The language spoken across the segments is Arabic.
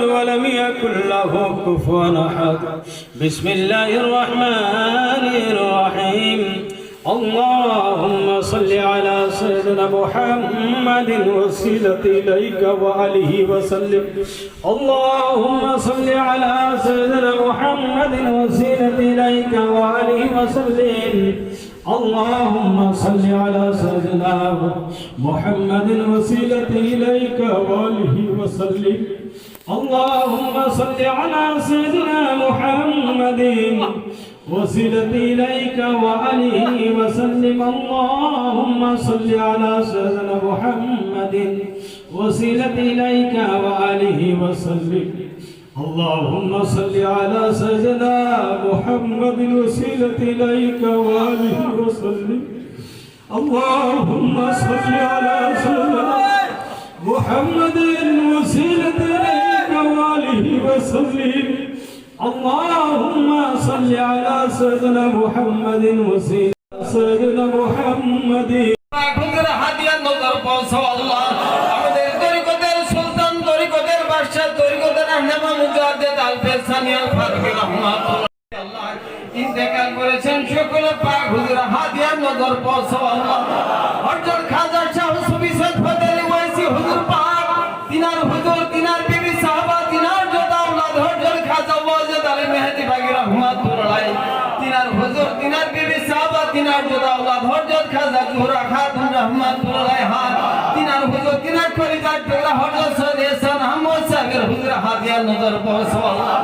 يولد ولم يكن له كفوا أحد؟ بسم الله الرحمن الرحيم. اللهم صل على سيدنا محمد وسيلة إليك وآله وسلم. اللهم صل على سيدنا محمد وسيلة إليك وآله وسلم. اللهم صل على سيدنا محمد وسيلة إليك وآله وسلم. اللهم صل على سيدنا محمد. وسيلة إليك وآله وسلم. اللهم صل على سيدنا محمد. وسيلة إليك وآله وسلم. اللهم صل على سيدنا محمد. وسيلة إليك وآله وسلم. اللهم صل وسلم اللهم صل على سيدنا محمد وسيلة سيدنا محمد আগুনের হাতিয়ার নজর পৌঁছাও আল্লাহ আমাদের তরিকতের সুলতান তরিকতের বাদশাহ তরিকতের আহনামা মুজাদ্দেদ আল ফেসানি আল ফারুকি রাহমাতুল্লাহ আল্লাহ ইন্তেকাল করেছেন সকলে পাক হুজুর হাতিয়ার নজর পৌঁছাও রহমাতুল্লাহ তিনার হুজুর তিনার করে যাক হজরত সাহেব হাসান আহমদ সাহেবের হুজুর হাজিয়া নজর পৌঁছাল্লাহ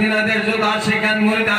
দিনাদের জোতা সেখান মুরিদ